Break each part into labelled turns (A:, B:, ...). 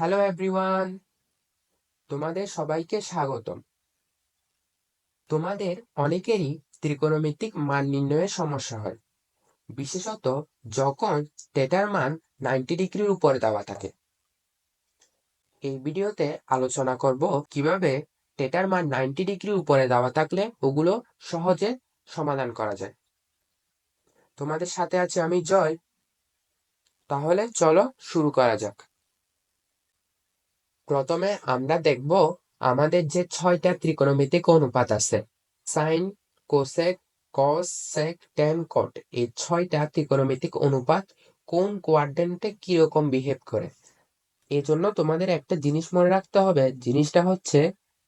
A: Hello everyone তোমাদের সবাইকে স্বাগতম। তোমাদের অনেকেরই ত্রিকোণমিতিক মান নির্ণয়ের সমস্যা হয়। বিশেষত যখন টেটার মান নাইনটি ডিগ্রির উপরে দেওয়া থাকে। এই ভিডিওতে আলোচনা করব কীভাবে টেটার মান নাইনটি ডিগ্রির উপরে দেওয়া থাকলে ওগুলো সহজে সমাধান করা যায়। তোমাদের সাথে আছে আমি জয়। তাহলে চলো শুরু করা যাক। প্রথমে আমরা দেখব আমাদের যে ছয়টা ত্রিকোণমিতিক অনুপাত আছে। Sine cosec cos sec tan cot এই ছয়টা ত্রিকোণমিতিক অনুপাত কোন কোয়াড্রেন্টে কীরকম বিহেভ করে? এই জন্য তোমাদের একটা জিনিস মনে রাখতে হবে, জিনিসটা হচ্ছে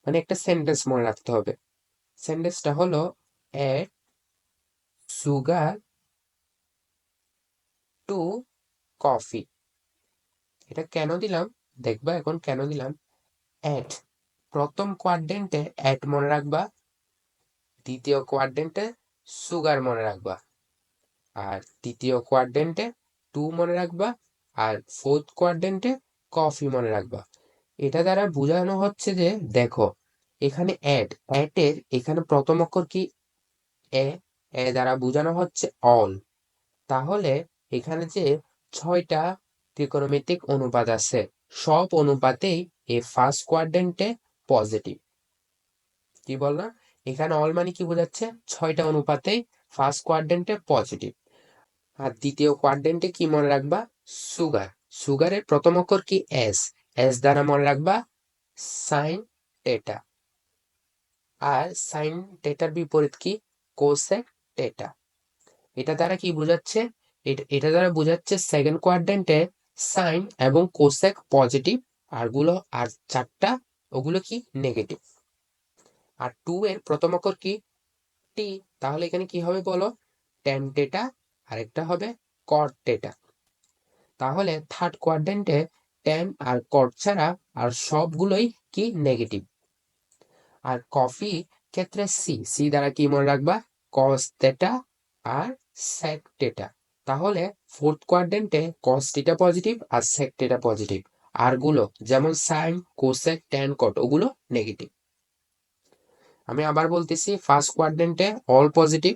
A: মানে একটা সেন্টেন্স মনে রাখতে হবে। সেন্টেন্সটা হলো এড সুগার টু কফি এটা কেন দিলাম? দেখবা এখন কেন দিলাম? অ্যাট প্রথম কোয়াড্রেন্টে অ্যাট মনে রাখবা। দ্বিতীয় কোয়াড্রেন্টে সুগার মনে রাখবা। আর তৃতীয় কোয়াড্রেন্টে টু মনে রাখবা। আর ফোর্থ কোয়াড্রেন্টে কফি মনে রাখবা। এটা দ্বারা বোঝানো হচ্ছে যে, দেখো, এখানে অ্যাড অ্যাটের এখানে প্রথম অক্ষর কি? এ এ দ্বারা বোঝানো হচ্ছে অল তাহলে এখানে যে ছয়টা ত্রিকোণমিতিক অনুপাত আছে সব অনুপাতেই এই ফার্স্ট কোয়াড্রেন্টে পজিটিভ কি বললাম এখানে অল মানে কি বোঝাচ্ছে? ছয়টা অনুপাতেই ফার্স্ট কোয়াড্রেন্টে পজিটিভ আর দ্বিতীয় কোয়াড্রেন্টে কি মনে রাখবা? সুগার সুগারের প্রথম অক্ষর কি? এস এস দ্বারা মনে রাখবা? সাইন টেটা আর সাইন টেটার বিপরীত কি? কোসেক টেটা এটা দ্বারা কি বোঝাচ্ছে? এটা দ্বারা বোঝাচ্ছে সেকেন্ড কোয়াড্রেন্টে সাইন এবং কোসেক পজিটিভ, আরগুলো, আর চারটা, ওগুলো কি নেগেটিভ? আর টু এর প্রথম অক্ষর কি? টি তাহলে এখানে কি হবে বলো? টেন টেটা আরেকটা হবে কট টেটা তাহলে থার্ড কোয়াড্রেন্টে টেন আর কট ছাড়া আর সবগুলোই কি নেগেটিভ আর কফি ক্ষেত্রে সি সি দ্বারা কি মনে রাখবা? কস টেটা আর সেক টেটা তাহলে ফোর্থ কোয়াড্রেন্টে কস টেটা পজিটিভ আর সেক টেটা পজিটিভ আরগুলো যেমন সাইন কোসেক ট্যান কট ওগুলো নেগেটিভ আমি আবার বলতেছি ফার্স্ট কোয়াড্রেন্টে অল পজিটিভ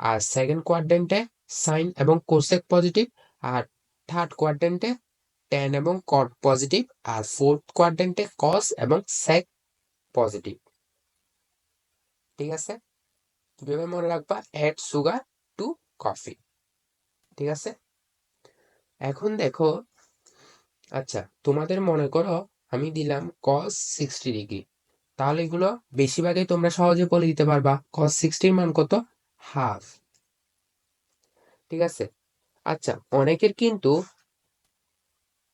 A: আর সেকেন্ড কোয়াড্রেন্টে সাইন এবং কোসেক পজিটিভ আর থার্ড কোয়াড্রেন্টে ট্যান এবং কট পজিটিভ আর ফোর্থ কোয়াড্রেন্টে কস এবং সেক পজিটিভ ঠিক আছে? কীভাবে মনে রাখবা? অ্যাড সুগার টু কফি ঠিক আছে? এখন দেখো আচ্ছা তোমাদের মনে করো আমি দিলাম কস সিক্সটি ডিগ্রি তাহলে এগুলো বেশিরভাগই তোমরা সহজে বলে দিতে পারবা কস সিক্সটির মান কত? হাফ ঠিক আছে? আচ্ছা অনেকের কিন্তু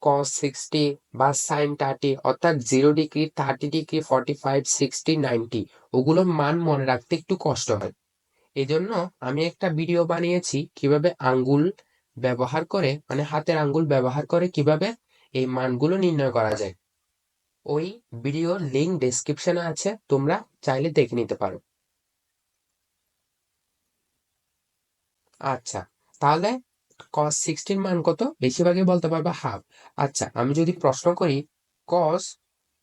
A: কস সিক্সটি বা সাইন থার্টি অর্থাৎ zero degree thirty degree forty five sixty ninety ওগুলোর মান মনে রাখতে একটু কষ্ট হয়। এই জন্য আমি একটা ভিডিও বানিয়েছি কীভাবে আঙ্গুল ব্যবহার করে মানে হাতের আঙ্গুল ব্যবহার করে কীভাবে এই মানগুলো নির্ণয় করা যায়। ওই ভিডিওর লিঙ্ক ডেসক্রিপশনে আছে, তোমরা চাইলে দেখে নিতে পারো। আচ্ছা তাহলে কস সিক্সটির মান কত? বেশিরভাগই বলতে পারবে হাফ আচ্ছা আমি যদি প্রশ্ন করি কস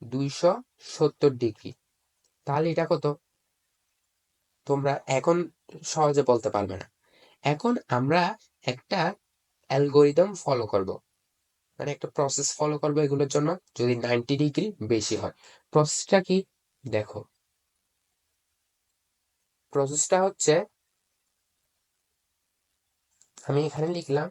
A: দুইশো সত্তর ডিগ্রি, তাহলে এটা কত? তোমরা এখন সহজে বলতে পারবে না। এখন আমরা একটা অ্যালগোরিদম ফলো করব। মানে একটা প্রসেস ফলো করব এগুলোর জন্য, যদি নাইনটি ডিগ্রি বেশি হয়। প্রসেসটা কি? দেখো। প্রসেসটা হচ্ছে, আমি এখানে লিখলাম,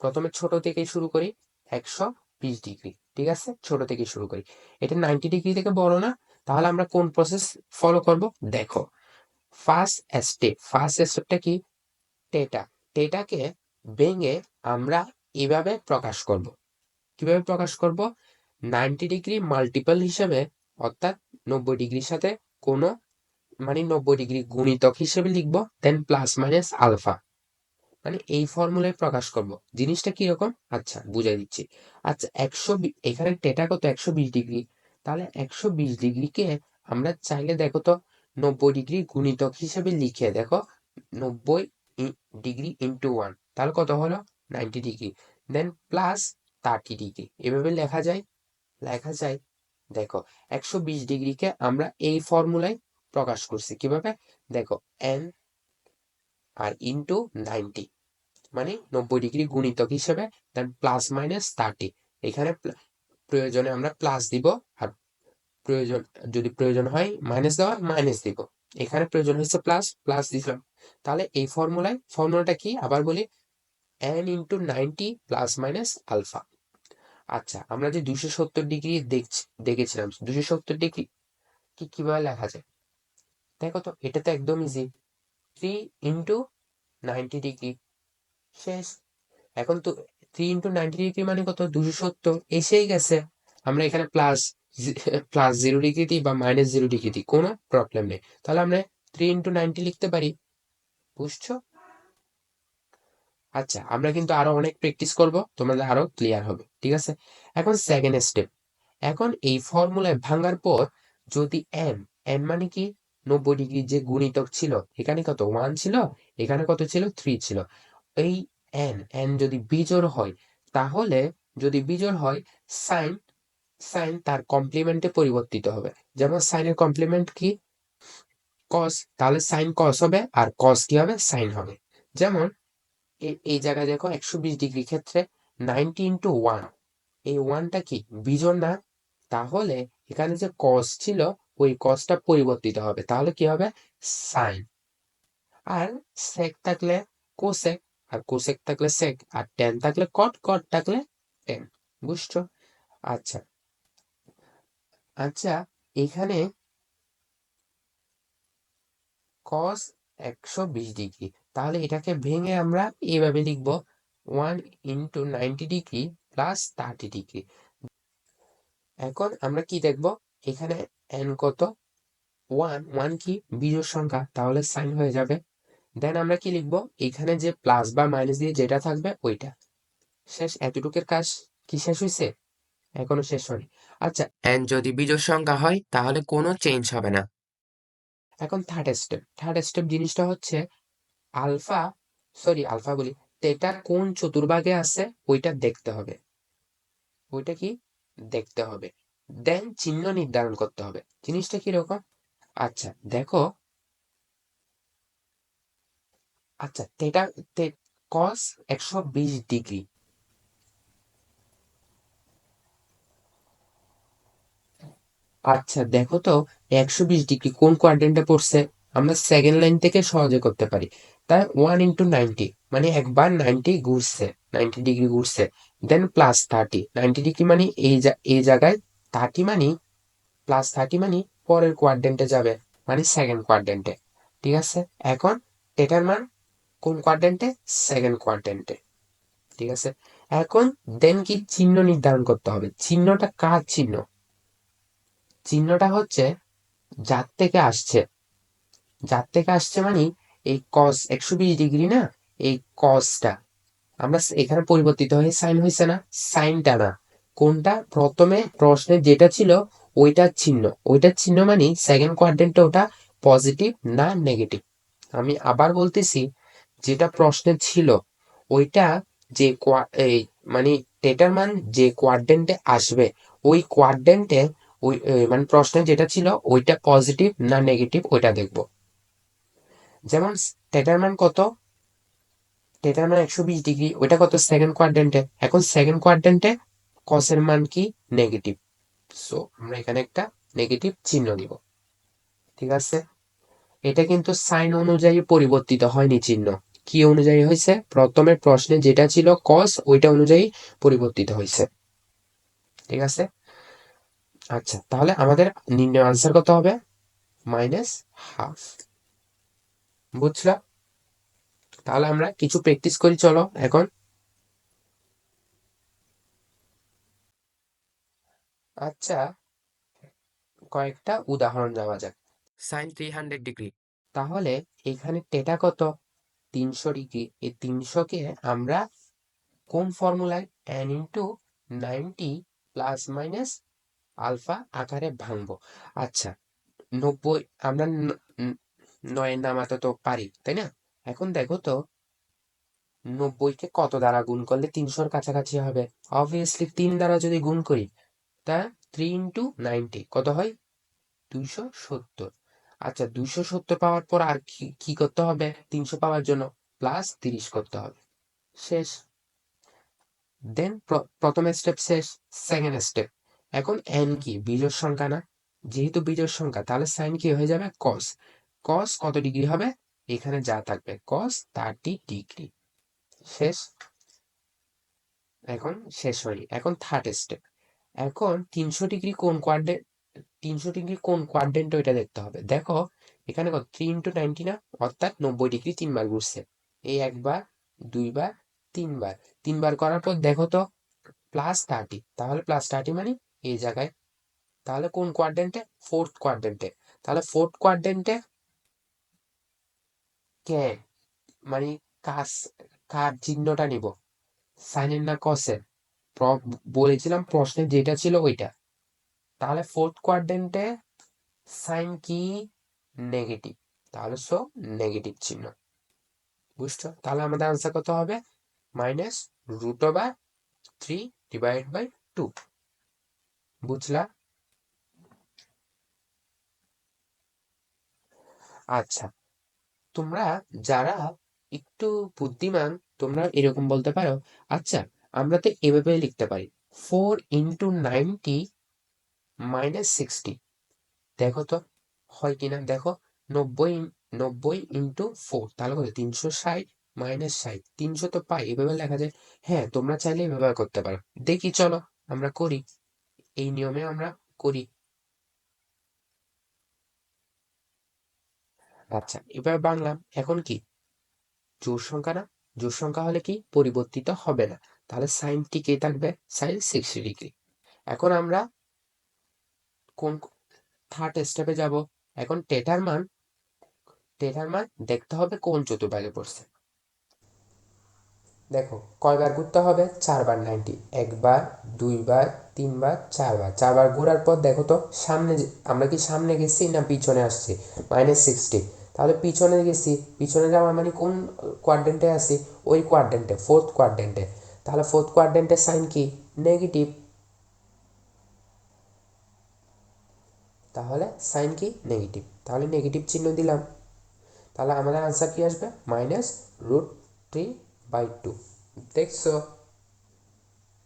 A: প্রথমে ছোট থেকে শুরু করি, একশো বিশ ডিগ্রি ঠিক আছে? ছোট থেকে শুরু করি। এটা নাইনটি ডিগ্রি থেকে বড় না। তাহলে আমরা কোন প্রসেস ফলো করব? দেখো। ফার্স্ট স্টেপ ফার্স্ট স্টেপটা কি? টেটা টেটাকে ভেঙে আমরা এভাবে প্রকাশ করব। কীভাবে প্রকাশ করব? নাইনটি ডিগ্রি মাল্টিপল হিসেবে, অর্থাৎ নব্বই ডিগ্রির সাথে কোনো মানে নব্বই ডিগ্রি গুণিতক হিসেবে লিখব দেন প্লাস মাইনাস আলফা মানে এই ফর্মুলায় প্রকাশ করব। জিনিসটা কীরকম আচ্ছা বুঝাই দিচ্ছি। আচ্ছা একশো এখানে টেটা কত? একশো বিশ ডিগ্রি তাহলে একশো বিশ ডিগ্রিকে আমরা চাইলে দেখো তো নব্বই ডিগ্রি গুণিতক হিসেবে লিখে, দেখো, নব্বই ডিগ্রি ইন্টু ওয়ান তাহলে কত হলো? Ninety degree. Then plus thirty degree. এভাবে লেখা যায়? লেখা যায়। দেখো, একশো বিশ ডিগ্রিকে আমরা এই ফর্মুলায় প্রকাশ করছি। কীভাবে? দেখো এন আর ইন্টু নাইনটি মানে নব্বই ডিগ্রি গুণিতক হিসেবে দেন প্লাস মাইনাস থার্টি এখানে প্রয়োজনে আমরা প্লাস দিব আর প্রয়োজন, যদি প্রয়োজন হয় মাইনাস দেওয়া মাইনাস দিব। এখানে প্রয়োজন হচ্ছে প্লাস প্লাস দিলাম। তাহলে এই ফর্মুলায় ফর্মুলাটা কি? আবার বলি n into ninety plus minus alpha আচ্ছা আমরা যে দুশো সত্তর ডিগ্রি দেখছি, দেখেছিলাম দুশো সত্তর ডিগ্রি কি, কীভাবে লেখা যায়? দেখো তো, এটা তো একদম easy three into ninety degree শেষ। এখন তো থ্রি ইন্টু নাইনটি ডিগ্রি মানে কত? দুশো সত্তর, এসেই গেছে। আমরা এখানে প্লাস প্লাস জিরো ডিগ্রি বা মাইনাস জিরো ডিগ্রি কোনো প্রবলেম নেই। তাহলে আমরা থ্রি ইন্টু নাইনটি লিখতে পারি, বুঝছ? আচ্ছা আমরা কিন্তু আরও অনেক প্র্যাকটিস করব, তোমাদের আরও ক্লিয়ার হবে, ঠিক আছে? এখন সেকেন্ড স্টেপ এখন এই ফর্মুলায় ভাঙার পর যদি এন এন মানে কি? নব্বই ডিগ্রি যে গুণিতক ছিল, এখানে কত? ওয়ান ছিল, এখানে কত ছিল? থ্রি ছিল। এই এন এন যদি বিজোড় হয়, তাহলে যদি বিজোড় হয় সাইন সাইন তার কমপ্লিমেন্টে পরিবর্তিত হবে। যেমন সাইনের কমপ্লিমেন্ট কি? কস তাহলে সাইন কস হবে আর কস কি হবে? সাইন হবে। যেমন এই জায়গায় দেখো একশো বিশ ডিগ্রি ক্ষেত্রে নাইনটি ইন্টু ওয়ান এই ওয়ানটা কি? বিজোড় না? তাহলে এখানে যে কস ছিল, ওই কসটা পরিবর্তিত হবে। তাহলে কি হবে? সাইন। আর সেক থাকলে কোসেক আর কোসেক থাকলে সেক আর টেন থাকলে কট কট থাকলে টেন বুঝছ? আচ্ছা। আচ্ছা এখানে কস একশো বিশ ডিগ্রি, তাহলে এটাকে ভেঙে আমরা এইভাবে লিখব one into ninety degree plus thirty degree. এখন আমরা কি দেখব? এখানে এন কত? ওয়ান ওয়ান কি? বিজোড় সংখ্যা, তাহলে সাইন হয়ে যাবে। দেন আমরা কি লিখব? এখানে যে প্লাস বা মাইনাস দিয়ে যেটা থাকবে, ওইটা। শেষ, এতটুকের কাজ কি শেষ হয়েছে এখনও শেষ হয়নি। আচ্ছা। এন যদি বিজোড় সংখ্যা হয় তাহলে কোনো চেঞ্জ হবে না। এখন থার্ড স্টেপ থার্ড স্টেপ জিনিসটা হচ্ছে আলফা সরি আলফা বলি এটা কোন চতুর্ভাগে আছে ওইটা দেখতে হবে। ওইটা কি? দেখতে হবে। দেন চিহ্ন নির্ধারণ করতে হবে। জিনিসটা কি রকম? আচ্ছা দেখো। আচ্ছা এটা কস একশো বিশ ডিগ্রি। আচ্ছা দেখো তো, একশো বিশ ডিগ্রি কোন কোয়াড্রেন্টে পড়ছে? আমরা সেকেন্ড লাইন থেকে সহজে করতে পারি। তাই ওয়ান ইন্টু নাইনটি মানে একবার নাইনটি ঘুরছে নাইনটি ডিগ্রি ঘুরছে then plus thirty ninety degree মানে এই এই জায়গায় থার্টি মানে প্লাস থার্টি মানে পরের কোয়াড্রেন্টে যাবে মানে সেকেন্ড কোয়াড্রেন্টে ঠিক আছে? এখন এটার মান কোন কোয়াড্রেন্টে সেকেন্ড কোয়াড্রেন্টে ঠিক আছে? এখন দেন কি চিহ্ন নির্ধারণ করতে হবে? চিহ্নটা কার চিহ্ন? চিহ্নটা হচ্ছে যার থেকে আসছে। যার থেকে আসছে মানে এই কস একশো বিশ ডিগ্রি না, এই কসটা আমরা এখানে পরিবর্তিত হয়ে সাইন হয়েছে না সাইনটা না। কোনটা? প্রথমে প্রশ্নে যেটা ছিল ওইটার চিহ্ন। ওইটার চিহ্ন মানে সেকেন্ড কোয়াড্রেন্টে ওটা পজিটিভ না নেগেটিভ আমি আবার বলতেছি, যেটা প্রশ্নে ছিল, ওইটা যে মানে টেটার মান যে কোয়াড্রেন্টে আসবে, ওই কোয়াড্রেন্টে ওই মানে প্রশ্নে যেটা ছিল, ওইটা পজিটিভ না নেগেটিভ ওইটা দেখব। যেমন টেটার মান কত? টেটার মান একশো বিশ ডিগ্রি ওইটা কত? সেকেন্ড কোয়াড্রেন্টে এখন সেকেন্ড কোয়াড্রেন্টে কসের মান কি? নেগেটিভ সো আমরা এখানে একটা নেগেটিভ চিহ্ন দিব। ঠিক আছে? এটা কিন্তু সাইন অনুযায়ী পরিবর্তিত হয়নি চিহ্ন। কি অনুযায়ী হয়েছে? প্রথমে প্রশ্নে যেটা ছিল কস ওইটা অনুযায়ী পরিবর্তিত হয়েছে। ঠিক আছে? আচ্ছা তাহলে আমাদের নির্ণয় আনসার কত হবে? মাইনাস হাফ বুঝলা? তাহলে আমরা কিছু প্র্যাকটিস করি চলো এখন। আচ্ছা কয়েকটা উদাহরণ দেওয়া যাক। সাইন থ্রি হান্ড্রেড ডিগ্রি তাহলে এখানে টেটা কত? তিনশো ডিগ্রি এই তিনশোকে আমরা কোন ফর্মুলায় n into ninety plus minus alpha আকারে ভাঙবো। আচ্ছা নব্বই আমরা নয়ের নামাতে তো পারি, তাই না? এখন দেখো তো, নব্বইকে কত দ্বারা গুণ করলে তিনশোর কাছাকাছি হবে? অবভিয়াসলি তিন দ্বারা যদি গুণ করি, তা থ্রি ইন্টু নাইনটি কত হয়? দুইশো সত্তর। আচ্ছা দুইশো সত্তর পাওয়ার পর আর কি কি করতে হবে? তিনশো পাওয়ার জন্য প্লাস তিরিশ করতে হবে। শেষ। দেন প্রথম স্টেপ শেষ সেকেন্ড স্টেপ এখন এন কি? বিজোড় সংখ্যা না? যেহেতু বিজোড় সংখ্যা, তাহলে সাইন কি হয়ে যাবে? কস কস কত ডিগ্রি হবে? এখানে যা থাকবে কস থার্টি ডিগ্রি শেষ? এখন শেষ হয়নি। এখন থার্ড স্টেপ এখন তিনশো ডিগ্রি কোন কোয়াড্রেন্ট তিনশো ডিগ্রি কোন কোয়াড্রেন্ট ওইটা দেখতে হবে। দেখো, এখানে কত? থ্রি ইন্টু নাইনটি না? অর্থাৎ নব্বই ডিগ্রি তিনবার ঘুরছে। এই একবার, দুইবার, তিনবার। তিনবার করার পর দেখো তো প্লাস থার্টি তাহলে প্লাস থার্টি মানে এই জায়গায়। তাহলে কোন কোয়াড্রেন্টে ফোর্থ কোয়াড্রেন্টে তাহলে ফোর্থ কোয়াড্রেন্টে কে? মানে কাজ কার চিহ্নটা নিব? সাইনের না কসের বলেছিলাম প্রশ্নে যেটা ছিল ওইটা। তাহলে ফোর্থ কোয়াড্রেন্টে সাইন কি? নেগেটিভ তাহলে সো নেগেটিভ চিহ্ন। বুঝছ? তাহলে আমাদের আনসার কত হবে? Minus root over three divide by two বুঝলা? আচ্ছা। তোমরা যারা একটু বুদ্ধিমান, তোমরা এরকম বলতে পারো আচ্ছা আমরা তো এভাবে লিখতে পারি। Four into ninety minus sixty. দেখো তো, হয় কিনা? দেখো, নব্বই নব্বই ইন্টু ফোর, তাহলে কত? তিনশো ষাট মাইনাস ষাট। তিনশো তো পাই, এভাবে লেখা যায়। হ্যাঁ তোমরা চাইলে ব্যবহার করতে পারো। দেখি, চলো, আমরা করি। এই নিয়মে আমরা করি। আচ্ছা এবার বাংলা এখন কি? জোর সংখ্যা না? জোর সংখ্যা হলে কি? পরিবর্তিত হবে না। তাহলে সাইন টি কে থাকবে? সাইন সিক্সটি ডিগ্রি এখন আমরা কোন থার্ড স্টেপে যাব? এখন টেটার মান টেটার মান দেখতে হবে কোন চতুর্ভাগে পড়ছে। দেখো, কয়বার ঘুরতে হবে? চারবার নাইনটি একবার, দুইবার, তিনবার, চারবার। চারবার ঘোরার পর দেখো তো, সামনে আমরা কি সামনে গেছি না পিছনে আসছি? মাইনাস সিক্সটি তাহলে পিছনে গেছি, পিছনে যাওয়া মানে কোন কোয়াড্রেন্টে আছি? ওই কোয়াড্রেন্টে ফোর্থ কোয়াড্রেন্টে তাহলে ফোর্থ কোয়াড্রেন্টের সাইন কি? নেগেটিভ তাহলে সাইন কি? নেগেটিভ তাহলে নেগেটিভ চিহ্ন দিলাম। তাহলে আমাদের আনসার কি আসবে? Minus root three by two দেখছ?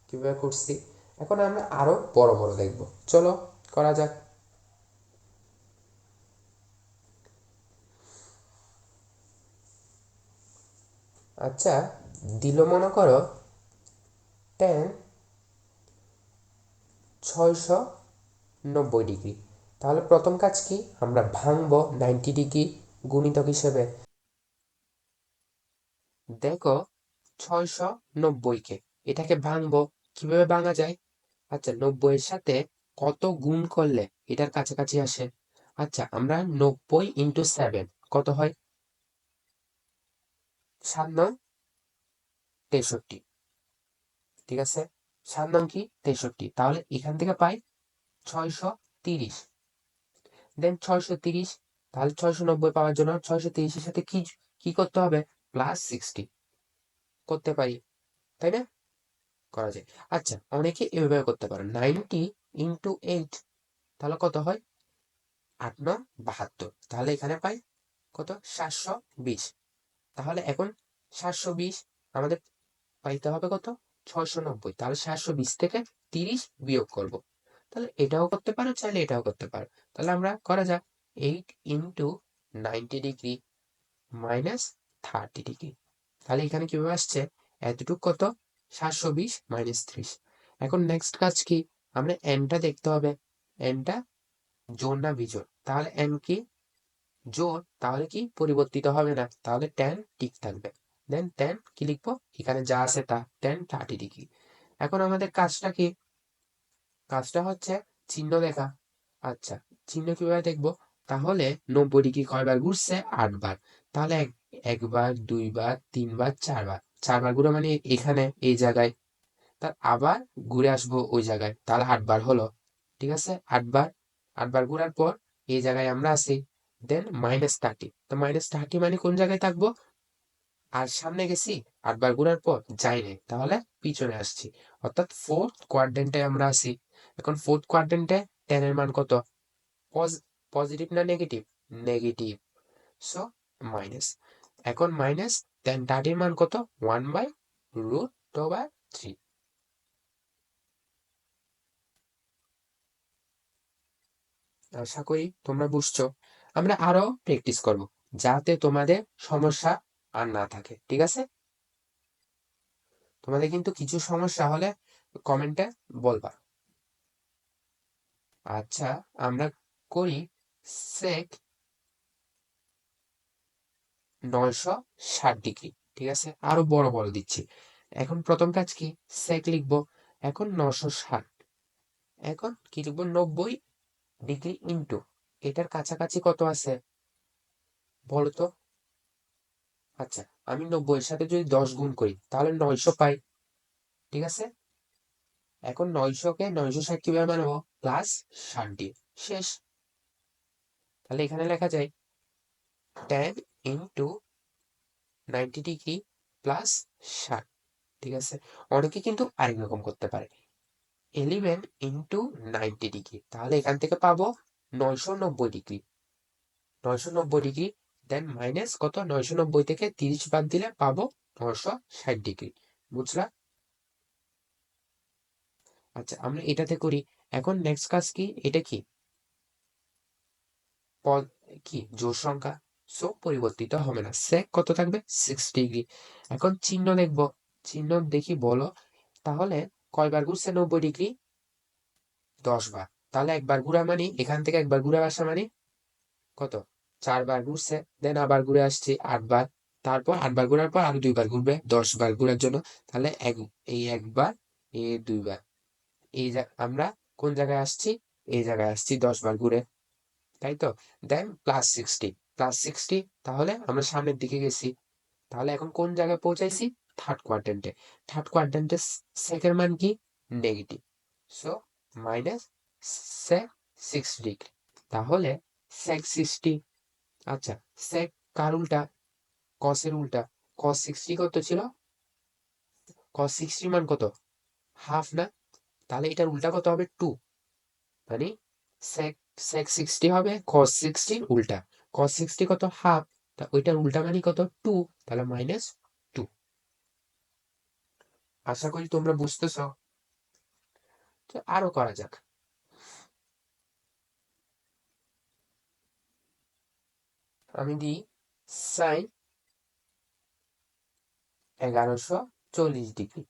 A: কীভাবে করছি? এখন আমরা আরও বড় বড় দেখব। চলো, করা যাক। আচ্ছা দিল মনে করো টেন ছয়শো নব্বই ডিগ্রি। তাহলে প্রথম কাজ কি? আমরা ভাঙবো নাইনটি ডিগ্রি গুণিতক হিসেবে। দেখো ছয়শো নব্বইকে এটাকে ভাঙবো। কীভাবে ভাঙা যায়? আচ্ছা নব্বইয়ের সাথে কত গুণ করলে এটার কাছাকাছি আসে? আচ্ছা আমরা নব্বই ইন্টু সেভেন কত হয়? সাত নং তেষট্টি। ঠিক আছে? সাত নং কি? তেষট্টি। তাহলে এখান থেকে পাই ছয়শো তিরিশ দেন ছয়শো তিরিশ তাহলে ছয়শো নব্বই পাওয়ার জন্য ছয়শো তিরিশের সাথে কি কি করতে হবে? Plus sixty. করতে পারি, তাই না? করা যায়। আচ্ছা অনেকে এভাবে করতে পারে। নাইনটি ইন্টু এইট, তাহলে কত হয়? আট ন বাহাত্তর। তাহলে এখানে পাই কত? সাতশো বিশ। তাহলে এখন সাতশো বিশ আমাদের পাইতে হবে কত? ছয়শো নব্বই। তাহলে সাতশো বিশ থেকে তিরিশ বিয়োগ করব। তাহলে এটাও করতে পারো, চাইলে এটাও করতে পারো। তাহলে আমরা করা যাক। Eight into ninety degree minus thirty degree. তাহলে এখানে কীভাবে আসছে? এতটুকু কত? সাতশো বিশ মাইনাস ত্রিশ। এখন নেক্সট কাজ কি? আমরা এনটা দেখতে হবে। এনটা জোর না বিজোর তাহলে এন কি? জোর তাহলে কি? পরিবর্তিত হবে না। তাহলে টেন ঠিক থাকবে। দেন টেন কি লিখব? এখানে যা আছে তা। টেন থার্টি ডিগ্রি এখন আমাদের কাজটা কি? কাজটা হচ্ছে চিহ্ন দেখা আচ্ছা চিহ্ন কীভাবে দেখব? তাহলে নব্বই ডিগ্রি কয়বার ঘুরছে? আটবার। তাহলে একবার, দুইবার, তিনবার, চারবার। চারবার ঘুরে মানে এখানে, এই জায়গায়। তার আবার ঘুরে আসব ওই জায়গায়। তাহলে আটবার হলো। ঠিক আছে? আটবার। আটবার ঘুরার পর এই জায়গায় আমরা আসি দেন মাইনাস থার্টি তো মাইনাস থার্টি মানে কোন জায়গায় থাকব? আর সামনে গেছি। আটবার ঘুরার পর যাই নাই। তাহলে পিছনে আসছি। অর্থাৎ ফোর্থ কোয়াড্রেন্টে আমরা আসি এখন ফোর্থ কোয়াড্রেন্টে টেন এর মান কত? পজিটিভ না নেগেটিভ নেগেটিভ সো মাইনাস এখন মাইনাস দেন থার্টির মান কত? One by root over three আশা করি তোমরা বুঝছ। আমরা আরও প্র্যাকটিস করব, যাতে তোমাদের সমস্যা আর না থাকে, ঠিক আছে? তোমাদের কিন্তু কিছু সমস্যা হলে কমেন্টে বলবা। আচ্ছা আমরা করি সেক নয়শো ষাট ডিগ্রি, ঠিক আছে? আরও বড় বড় দিচ্ছি। এখন প্রথম কাজ কি? সেক লিখব। এখন নশো ষাট। এখন কি লিখব? নব্বই ডিগ্রি ইন্টু। এটার কাছাকাছি কত আছে? বলতো? আচ্ছা আমি নব্বই এর সাথে যদি দশ গুণ করি, তাহলে নয়শো পাই, ঠিক আছে? এখন নয়শোকে নয়শো ষাট কীভাবে বানাবো? প্লাস ষাট দিয়ে। শেষ। তাহলে এখানে লেখা যায় ten into ninety degree plus ষাট ঠিক আছে? অনেকে কিন্তু আরেক রকম করতে পারে। এলিভেন ইন্টু নাইনটি ডিগ্রি তাহলে এখান থেকে পাবো নয়শো নব্বই ডিগ্রি নয়শো নব্বই ডিগ্রি দেন মাইনাস কত? নয়শো নব্বই থেকে তিরিশ বাদ দিলে পাবো নয়শো ষাট ডিগ্রি বুঝলা? আচ্ছা আমরা এটাতে করি। এখন নেক্সট কাজ কি? এটা কি? পদ, কি? জোর সংখ্যা। সো পরিবর্তিত হবে না। সেক কত থাকবে? সিক্স ডিগ্রি এখন চিহ্ন দেখব। চিহ্ন দেখি বলো। তাহলে কয়বার ঘুরছে? নব্বই ডিগ্রি দশ বার। তাহলে একবার ঘুরা মানে? এখান থেকে একবার ঘুরে আসা মানে? কত? চারবার ঘুরছে দেন আবার ঘুরে আসছি আটবার তারপর আটবার ঘুরার পর আরও দুইবার ঘুরবে, দশ বার ঘুরার জন্য। তাহলে এক, এই একবার এ দুইবার এই আমরা কোন জায়গায় আসছি? এই জায়গায় আসছি দশ বার ঘুরে। তাই তো? Then plus sixty plus sixty তাহলে আমরা সামনের দিকে গেছি। তাহলে এখন কোন জায়গায় পৌঁছাইছি? থার্ড কোয়ার্টেন্টে থার্ড কোয়ার্টেন্টে সেকের মান কি? Negative so minus sec six degree তাহলে সেক সিক্সটি আচ্ছা সেক কার উল্টা? কসের উল্টা। কস সিক্সটি কত ছিল? কস সিক্সটির মান কত? হাফ না? তাহলে এটার উল্টা কত হবে? টু মানে সেক সেক সিক্সটি হবে কস সিক্সটির উল্টা। কস সিক্সটি কত হাফ তা ওইটার উল্টা মানে কত? টু তাহলে মাইনাস টু আশা করি তোমরা বুঝতেছ। তো আরও করা যাক। আমি দিই সাইন এগারোশো চল্লিশ ডিগ্রি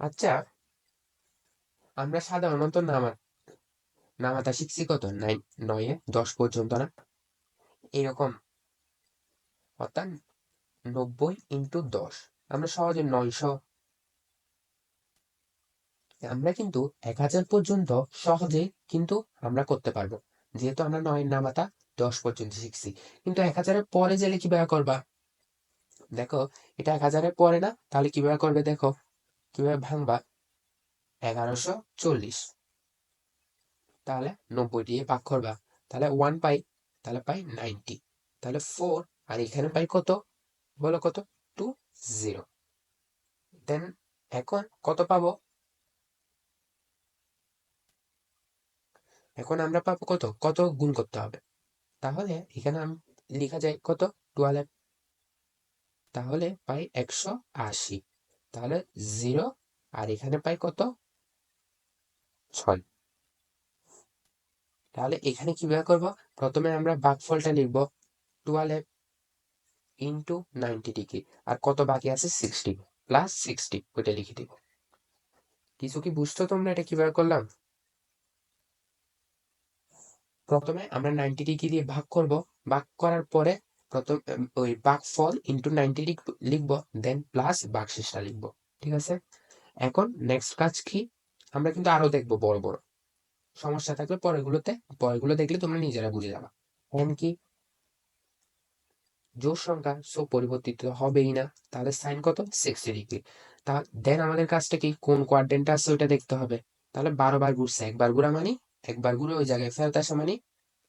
A: আচ্ছা আমরা সাধারণত নামা নামাতা শিখছি কত? নয়ে? দশ পর্যন্ত না? এরকম। অর্থাৎ নব্বই ইন্টু দশ। আমরা সহজে নয়শো। আমরা কিন্তু এক হাজার পর্যন্ত সহজে কিন্তু আমরা করতে পারব। যেহেতু আমরা নয়ের নামাতা, দশ পর্যন্ত শিখছি। কিন্তু এক হাজারের পরে গেলে কীভাবে করবা? দেখো, এটা এক হাজারের পরে না, তাহলে কীভাবে করবে দেখো? কীভাবে ভাঙবা? এগারোশো চল্লিশ। তাহলে নব্বই দিয়ে ভাগ করবা, তাহলে ওয়ান পাই তাহলে পাই নাইনটি তাহলে ফোর আর এখানে পাই কত? বলো কত? টু জিরো দেন এখন কত পাবো? এখন আমরা পাবো কত? কত গুণ করতে হবে? তাহলে এখানে আমি লেখা যায় কত? টুয়েলভ তাহলে পাই একশো আশি, তাহলে জিরো আর এখানে পাই কত? ছয়। তাহলে এখানে কি কীভাবে করব? প্রথমে আমরা ভাগফলটা লিখব টুয়েলভ ইন্টু নাইনটি ডিগ্রি আর কত বাকি আছে? সিক্সটি প্লাস সিক্সটি ওইটা লিখে দিব। কিছু কি বুঝছ তোমরা? এটা কীভাবে করলাম? প্রথমে আমরা নাইনটি ডিগ্রি দিয়ে ভাগ করব। ভাগ করার পরে প্রথম ওই ভাগ ফল ইন্টু নাইনটি লিখব দেন প্লাস ভাগ শেষটা লিখব। ঠিক আছে? এখন নেক্সট কাজ কি? আমরা কিন্তু আরও দেখব বড় বড়। সমস্যা থাকলে পরেরগুলোতে, পরেরগুলো দেখলে তোমরা নিজেরা বুঝে যাবা। এন কি? জোর সংখ্যা সো পরিবর্তিত হবেই না। তাহলে সাইন কত? সিক্সটি ডিগ্রি তা দেন আমাদের কাজটা কি? কোন কোয়াড্রেন্ট আছে ওইটা দেখতে হবে। তাহলে বারো বার ঘুরছে, একবার ঘুরা মানে? একবার ঘুরে ওই জায়গায় ফেরত আসা মানে?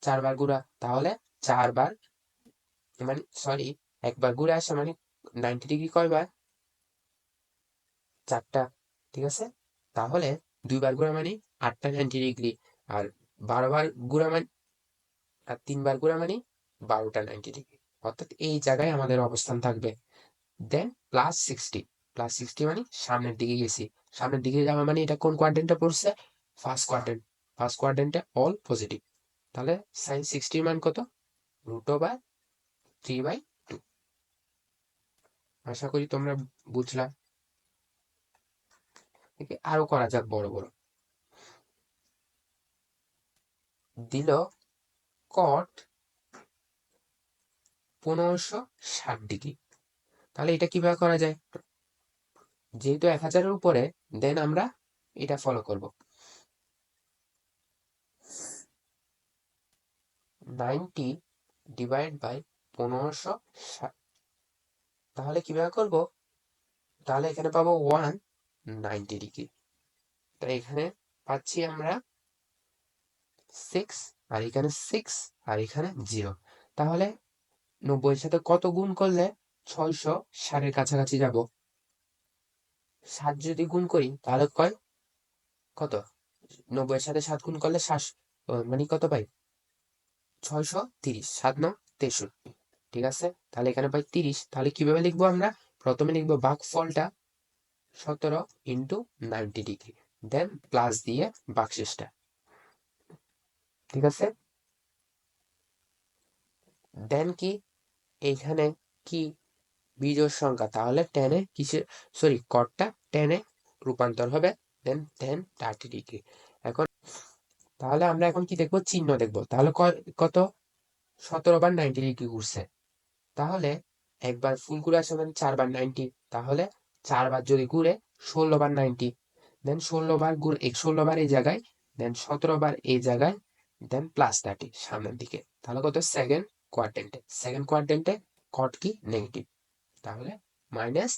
A: চারবার ঘুরা, তাহলে চারবার মানে সরি একবার ঘুরে আসা মানে নাইনটি ডিগ্রি কয়বার চারটা, ঠিক আছে? তাহলে দুইবার ঘোরা মানে? আটটা নাইনটি ডিগ্রি আর বারোবার ঘোরা মানে আর তিনবার ঘোরা মানে বারোটা নাইনটি ডিগ্রি অর্থাৎ এই জায়গায় আমাদের অবস্থান থাকবে। Then plus sixty plus sixty মানে সামনের দিকে গেছি। সামনের দিকে যাওয়া মানে এটা কোন কোয়াড্রেন্টে পড়ছে? ফার্স্ট কোয়াড্রেন্ট ফার্স্ট কোয়াড্রেন্টে অল পজিটিভ তাহলে সাইন সিক্সটির মান কত? Root over three by two আশা করি তোমরা বুঝলা। আরও করা যাক বড় বড়। দিল কট পনেরোশো ষাট ডিগ্রি। তাহলে এটা কীভাবে করা যায়? যেহেতু এক হাজারের উপরে দেন আমরা এটা ফলো করব। নাইনটি ডিভাইড বাই পনেরোশো ষাট। তাহলে কীভাবে করব? তাহলে এখানে পাবো ওয়ান নাইনটি ডিগ্রি তাই এখানে পাচ্ছি আমরা সিক্স আর এখানে সিক্স আর এখানে জিরো তাহলে নব্বইয়ের সাথে কত গুণ করলে ছয়শো ষাটের কাছাকাছি যাব? সাত যদি গুণ করি, তাহলে কয়? কত? নব্বইয়ের সাথে সাত গুণ করলে শ্বাস মানে কত পাই? ছয়শো তিরিশ, সাত ন তেষট্টি। ঠিক আছে? তাহলে এখানে পাই তিরিশ। তাহলে কীভাবে লিখব আমরা? প্রথমে লিখব বাঘ ফলটা সতেরো into ninety degree. Then plus দিয়ে বাকশেষটা। ঠিক আছে? দেন কি? এইখানে কি? বিজোড় সংখ্যা। তাহলে টেনে কিসের সরি কটটা টেনে রূপান্তর হবে। দেন টেন থার্টি ডিগ্রি এখন, তাহলে আমরা এখন কি দেখব? চিহ্ন দেখব। তাহলে কত? সতেরো বার নাইনটি ডিগ্রি ঘুরছে। তাহলে একবার ফুল ঘুরে আসে মানে চারবার নাইনটি তাহলে চারবার যদি ঘুরে ষোলো বার নাইনটি দেন ষোলো বার ঘুরে ষোলো বার এই জায়গায়। দেন সতেরো বার এই জায়গায়। দেন প্লাস থার্টি সামনের দিকে। তাহলে কত? সেকেন্ড কোয়ার্টেন্টে সেকেন্ড কোয়ার্টেন্টে কট কি? নেগেটিভ তাহলে মাইনাস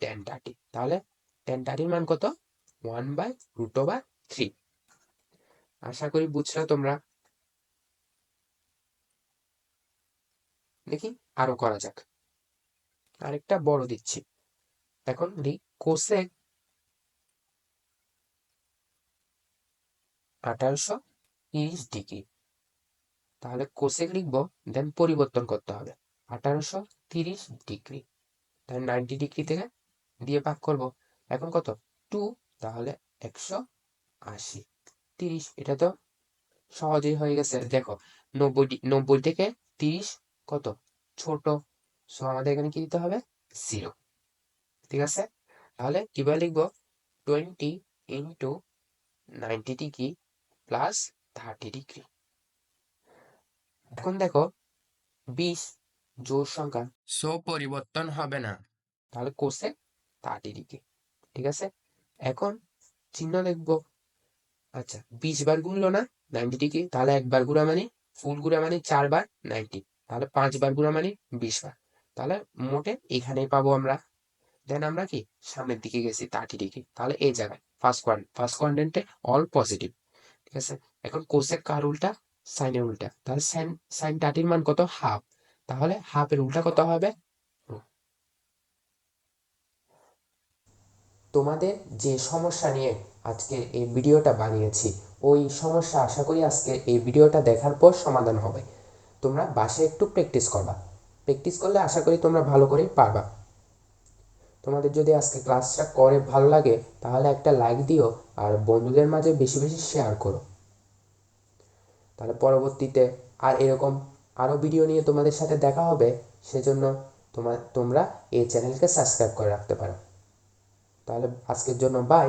A: টেন থার্টি তাহলে টেন থার্টির মান কত? One by root over three আশা করি বুঝছ তোমরা। দেখি আরও করা যাক। আরেকটা বড় দিচ্ছি। এখন কোসেক আঠারোশো তিরিশ ডিগ্রি। তাহলে কোসেক লিখব দেন পরিবর্তন করতে হবে। আঠারোশো তিরিশ ডিগ্রি। তাহলে নাইনটি ডিগ্রি থেকে দিয়ে ভাগ করব। এখন কত? টু তাহলে একশো আশি। তিরিশ, এটা তো সহজেই হয়ে গেছে। দেখো, নব্বই নব্বই থেকে তিরিশ কত? ছোট। সো আমাদের এখানে কি দিতে হবে? জিরো ঠিক আছে? তাহলে কীভাবে লিখব? Twenty into ninety degree plus thirty degree. এখন দেখো বিশ জোর সংখ্যা। সো পরিবর্তন হবে না। তাহলে কোষে থার্টি ডিগ্রি ঠিক আছে? এখন চিহ্ন লিখব। আচ্ছা বিশ বার গুনলো না নাইনটি ডিগ্রি তাহলে একবার গুড়া মানে ফুল গুড়া মানে চারবার নাইনটি। তাহলে পাঁচবার গুড়া মানে বিশ বার। তাহলে মোটে এখানেই পাবো আমরা। দেন আমরা কি সামনের দিকে গেছি থার্টি ডিগ্রি। তাহলে এই জায়গায় ফার্স্ট কোয়ান ফার্স্ট কোয়ান্টেন্টে অল পজিটিভ ঠিক আছে? এখন কোসেক কার উল্টা? সাইনের উল্টা। তাহলে সাইন সাইন থার্টির মান কত? হাফ তাহলে হাফের উল্টা কত হবে? তোমাদের যে সমস্যা নিয়ে আজকে এই ভিডিওটা বানিয়েছি, ওই সমস্যা আশা করি আজকে এই ভিডিওটা দেখার পর সমাধান হবে। তোমরা বাসে একটু প্র্যাকটিস করবা। প্র্যাকটিস করলে আশা করি তোমরা ভালো করে পারবা। তোমাদের যদি আজকে ক্লাসটা করে ভালো লাগে, তাহলে একটা লাইক দিও আর বন্ধুদের মাঝে বেশি বেশি শেয়ার করো। তাহলে পরবর্তীতে আর এরকম আরও ভিডিও নিয়ে তোমাদের সাথে দেখা হবে, সেজন্য তোমার তোমরা এই চ্যানেলকে সাবস্ক্রাইব করে রাখতে পারো। তাহলে আজকের জন্য বাই